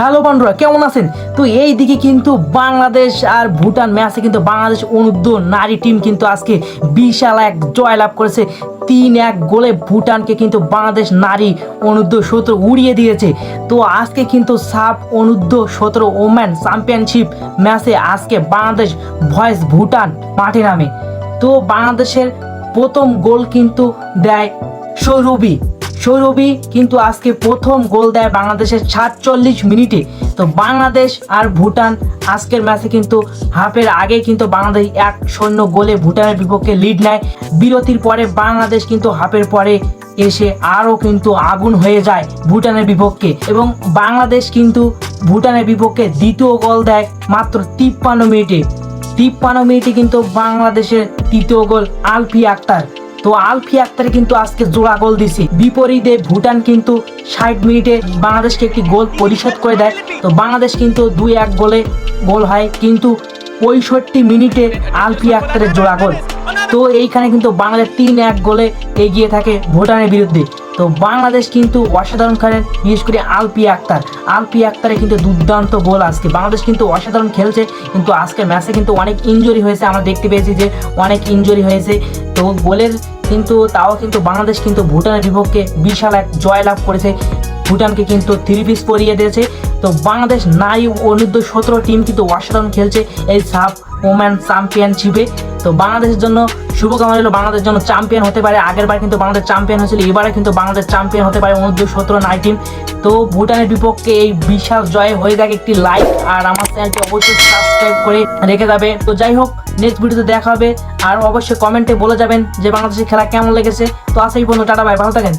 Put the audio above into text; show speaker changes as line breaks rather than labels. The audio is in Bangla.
হ্যালো বন্ধুরা, কেমন আছেন? তো এই দিকে কিন্তু বাংলাদেশ আর ভুটান ম্যাচে কিন্তু বাংলাদেশ অনুদ্ধ নারী টিম কিন্তু আজকে বিশাল এক জয়লাভ করেছে। তিন এক গোলে ভুটানকে কিন্তু বাংলাদেশ নারী অনুদ্ধ সতেরো উড়িয়ে দিয়েছে। তো আজকে কিন্তু সাব অনুদ্ধ সতেরো ওম্যান চ্যাম্পিয়নশিপ ম্যাচে আজকে বাংলাদেশ ভয়েস ভুটান মাঠে নামে। তো বাংলাদেশের প্রথম গোল কিন্তু দেয় সৌরভী। সৌরভী কিন্তু আজকে প্রথম গোল দেয় বাংলাদেশের সাতচল্লিশ মিনিটে। তো বাংলাদেশ আর ভুটান আজকের ম্যাচে কিন্তু হাফের আগে কিন্তু বাংলাদেশ এক শূন্য গোলে ভুটানের বিপক্ষে লিড নেয়। বিরতির পরে বাংলাদেশ কিন্তু হাফের পরে এসে আরও কিন্তু আগুন হয়ে যায় ভুটানের বিপক্ষে। এবং বাংলাদেশ কিন্তু ভুটানের বিপক্ষে দ্বিতীয় গোল দেয় মাত্র তিপ্পান্ন মিনিটে। তিপ্পান্ন মিনিটে কিন্তু বাংলাদেশের তৃতীয় গোল আলফি আক্তার। তো আলফি আক্তারে কিন্তু আজকে জোড়া গোল দিছে বিপরীতে ভুটান কিন্তু ষাট মিনিটে বাংলাদেশকে একটি গোল পরিশোধ করে দেয়। তো বাংলাদেশ কিন্তু দুই এক গোলে গোল হয়, কিন্তু পঁয়ষট্টি মিনিটে আলফি আক্তারের জোড়া গোল। তো এইখানে কিন্তু বাংলাদেশ তিন এক গোলে এগিয়ে থাকে ভুটানের বিরুদ্ধে। তো বাংলাদেশ কিন্তু অসাধারণ খেলেন বিশেষ করে আলপি আক্তার। আলপি আক্তারে কিন্তু দুর্দান্ত গোল আজকে। বাংলাদেশ কিন্তু অসাধারণ খেলছে, কিন্তু আজকে ম্যাচে কিন্তু অনেক ইনজুরি হয়েছে, আমরা দেখতে পেয়েছি যে অনেক ইনজুরি হয়েছে। তো গোলের কিন্তু, তাও কিন্তু বাংলাদেশ কিন্তু ভুটানের বিপক্ষে বিশাল এক জয়লাভ করেছে। ভুটানকে কিন্তু থ্রি পিস পরিয়ে দিয়েছে। তো বাংলাদেশ নাই অনূর্ধ্ব সতেরো টিম কিন্তু অসাধারণ খেলছে এই সাব ওম্যান চ্যাম্পিয়নশিপে তো বাংলাদেশের জন্য শুভকামনা হলো বাংলাদেশ যেন চ্যাম্পিয়ন হতে পারে। আগের বার কিন্তু বাংলাদেশ চ্যাম্পিয়ন হয়েছিল, এবারে কিন্তু বাংলাদেশ চ্যাম্পিয়ন হতে পারে অনূর্ধ্ব সতেরো নাইনটিন তো ভুটানের বিপক্ষে এই বিশাল জয় হয়ে যাক একটি লাইক, আর আমার চ্যানেলটি অবশ্যই সাবস্ক্রাইব করে রেখে যাবে। তো যাই হোক নেক্সট ভিডিওতে দেখা হবে, আর অবশ্যই কমেন্টে বলে যাবেন যে বাংলাদেশের খেলা কেমন লেগেছে। তো আসেই বন্ধু টাটা ভাই ভালো থাকেন।